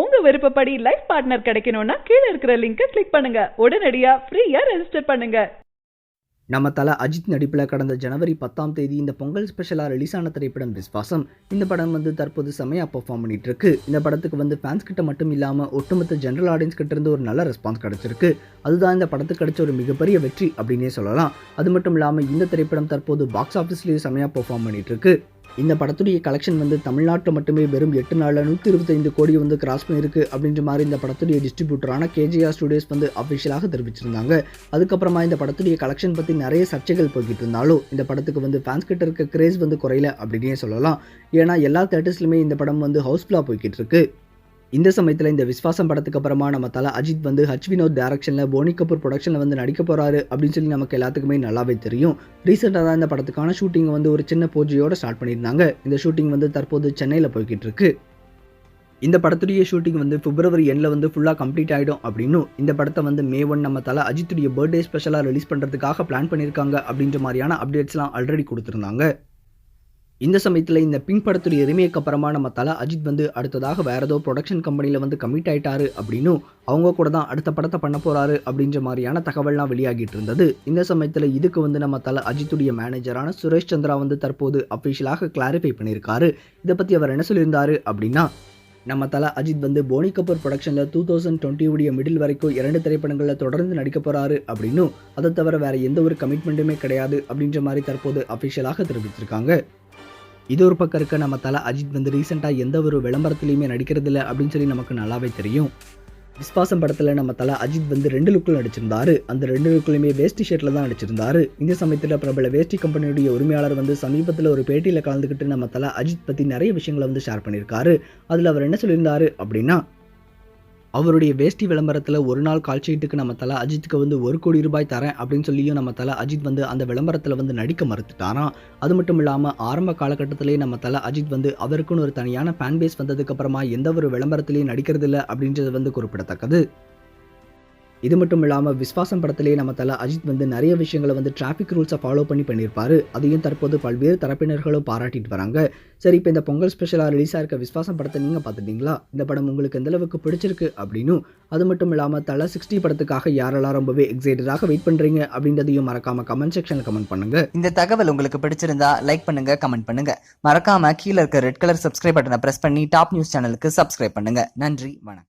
உங்க விருப்பப்படி life partner கிடைக்கணும்னா கீழே இருக்கிற லிங்கை கிளிக் பண்ணுங்க. உடனடியா ஃப்ரீயா ரெஜிஸ்டர் பண்ணுங்க. நம்ம தல அஜித் நடிப்பில் கடந்த ஜனவரி பத்தாம் தேதி இந்த பொங்கல் ஸ்பெஷலாக ரிலீஸ் ஆன திரைப்படம் விஸ்வாசம். இந்த படம் வந்து தற்போது செமையாக பெர்ஃபார்ம் பண்ணிட்டு இருக்கு. இந்த படத்துக்கு வந்து ஃபேன்ஸ் கிட்ட மட்டும் இல்லாமல் ஒட்டுமொத்த ஜென்ரல் ஆடியன்ஸ் கிட்ட இருந்து ஒரு நல்ல ரெஸ்பான்ஸ் கிடைச்சிருக்கு. அதுதான் இந்த படத்துக்கு கிடைச்ச ஒரு மிகப்பெரிய வெற்றி அப்படின்னே சொல்லலாம். அது மட்டும் இல்லாமல் இந்த திரைப்படம் தற்போது பாக்ஸ் ஆஃபீஸ்லேயும் செமையாக பெர்ஃபார்ம் பண்ணிட்டு இருக்கு. இந்த படத்துடைய கலெக்ஷன் வந்து தமிழ்நாட்டில் மட்டுமே வெறும் எட்டு நாளில் நூற்றி இருபத்தைந்து கோடி வந்து கிராஸ் பண்ணியிருக்கு அப்படின்ற மாதிரி இந்த படத்துடைய டிஸ்ட்ரிபியூட்டரான கேஜிஆர் ஸ்டுடியோஸ் வந்து அஃபிஷியலாக தெரிவிச்சிருந்தாங்க. அதுக்கப்புறமா இந்த படத்துடைய கலெக்ஷன் பற்றி நிறைய சர்ச்சைகள் போய்கிட்டு இருந்தாலும் இந்த படத்துக்கு வந்து ஃபேன்ஸ் கிட்ட இருக்க கிரேஸ் வந்து குறையல அப்படின்னே சொல்லலாம். ஏன்னா எல்லா தேட்டர்ஸ்லையுமே இந்த படம் வந்து ஹவுஸ்ஃபுல்லாக போய்கிட்டு இருக்கு. இந்த சமயத்தில் இந்த விஸ்வாசம் படத்துக்கு அப்புறமா நம்ம தலை அஜித் வந்து ஹச் வினோத் டேரக்ஷனில் போனி கபூர் ப்ரொடக்ஷனில் வந்து நடிக்க போகிறாரு அப்படின்னு சொல்லி நமக்கு எல்லாத்துக்குமே நல்லாவே தெரியும். ரீசெண்டாக தான் இந்த படத்துக்கான ஷூட்டிங் வந்து ஒரு சின்ன பூஜையோடு ஸ்டார்ட் பண்ணியிருந்தாங்க. இந்த ஷூட்டிங் வந்து தற்போது சென்னையில் போய்கிட்டு இருக்கு இந்த படத்துடைய ஷூட்டிங் வந்து பிப்ரவரி எண்ணில் வந்து ஃபுல்லாக கம்ப்ளீட் ஆகிடும் அப்படின்னும் இந்த படத்தை வந்து மே ஒன் நம்ம தலை அஜித்துடைய பர்த்டே ஸ்பெஷலாக ரிலீஸ் பண்ணுறதுக்காக பிளான் பண்ணியிருக்காங்க அப்படின்ற மாதிரியான அப்டேட்ஸ்லாம் ஆல்ரெடி கொடுத்துருந்தாங்க. இந்த சமயத்தில் இந்த பிங்க் படத்துடைய ரிமேக் அப்புறமா நம்ம தலை அஜித் வந்து அடுத்ததாக வேற ஏதோ ப்ரொடக்ஷன் கம்பெனியில் வந்து கமிட் ஆயிட்டாரு அப்படின்னும் அவங்க கூட தான் அடுத்த படத்தை பண்ண போகிறாரு அப்படின்ற மாதிரியான தகவல்லாம் வெளியாகிட்டு இருந்தது. இந்த சமயத்தில் இதுக்கு வந்து நம்ம தலை அஜித்துடைய மேனேஜரான சுரேஷ் சந்திரா வந்து தற்போது அஃபிஷியலாக கிளாரிஃபை பண்ணியிருக்காரு. இதை பற்றி அவர் என்ன சொல்லியிருந்தாரு அப்படின்னா நம்ம தலை அஜித் வந்து போனி கபூர் ப்ரொடக்ஷனில் டூ தௌசண்ட் டுவெண்ட்டி உடைய மிடில் வரைக்கும் இரண்டு திரைப்படங்களில் தொடர்ந்து நடிக்க போகிறாரு அப்படின்னும் அதை தவிர வேறு எந்த ஒரு கமிட்மெண்ட்டுமே கிடையாது அப்படின்ற மாதிரி தற்போது அஃபிஷியலாக தெரிவிச்சிருக்காங்க இது ஒரு பக்கம் இருக்க நம்ம தலை அஜித் வந்து ரீசெண்டாக எந்த ஒரு விளம்பரத்துலையுமே நடிக்கிறதில்ல அப்படின்னு சொல்லி நமக்கு நல்லாவே தெரியும். விஸ்வாசம் படத்தில் நம்ம தலை அஜித் வந்து ரெண்டு லுக்கில் நடிச்சிருந்தாரு. அந்த ரெண்டு லுக்லையுமே வேஷ்டி ஷர்ட்டில் தான் நடிச்சிருந்தாரு. இந்த சமயத்தில் பிரபல வேஷ்டி கம்பெனியுடைய உரிமையாளர் வந்து சமீபத்தில் ஒரு பேட்டியில் கலந்துக்கிட்டு நம்ம தலை அஜித் பற்றி நிறைய விஷயங்களை வந்து ஷேர் பண்ணியிருக்காரு. அதில் அவர் என்ன சொல்லியிருந்தாரு அப்படின்னா அவருடைய வேஷ்டி விளம்பரத்தில் ஒரு நாள் கால்ஷீட்டுக்கு நம்ம தலை அஜித்துக்கு வந்து ஒரு கோடி ரூபாய் தரேன் அப்படின்னு சொல்லியும் நம்ம தலை அஜித் வந்து அந்த விளம்பரத்தில் வந்து நடிக்க மறுத்துட்டாராம். அது மட்டும் இல்லாமல் ஆரம்ப காலகட்டத்திலேயே நம்ம தலை அஜித் வந்து அவருக்குன்னு ஒரு தனியான ஃபேன் பேஸ் வந்ததுக்கப்புறமா எந்த ஒரு விளம்பரத்திலையும் நடிக்கிறது இல்லை அப்படின்றது வந்து குறிப்பிடத்தக்கது. இது மட்டும் இல்லாமல் விஸ்வாசம் படத்திலேயே நம்ம தலை அஜித் வந்து நிறைய விஷயங்களை வந்து டிராஃபிக் ரூல்ஸை ஃபாலோ பண்ணி பண்ணியிருப்பாரு. அதையும் தற்போது பல்வேறு தரப்பினர்களும் பாராட்டிட்டு வராங்க. சரி இப்போ இந்த பொங்கல் ஸ்பெஷலாக ரிலீஸாக இருக்க விஸ்வாசம் படத்தை நீங்கள் பார்த்துட்டீங்களா இந்த படம் உங்களுக்கு எந்த அளவுக்கு பிடிச்சிருக்கு அப்படின்னும் அது மட்டும் இல்லாமல் தலை சிக்ஸ்டி படத்துக்காக யாரெல்லாம் ரொம்பவே எக்ஸைட்டடாக வெயிட் பண்ணுறீங்க அப்படின்றதையும் மறக்காம கமெண்ட் செக்ஷனில் கமெண்ட் பண்ணுங்க. இந்த தகவல் உங்களுக்கு பிடிச்சிருந்தா லைக் பண்ணுங்க கமெண்ட் பண்ணுங்க. மறக்காம கீழே இருக்க ரெட் கலர் சப்ஸ்கிரைப் பட்டனை பிரஸ் பண்ணி டாப் நியூஸ் சேனலுக்கு சப்ஸ்கிரைப் பண்ணுங்க. நன்றி வணக்கம்.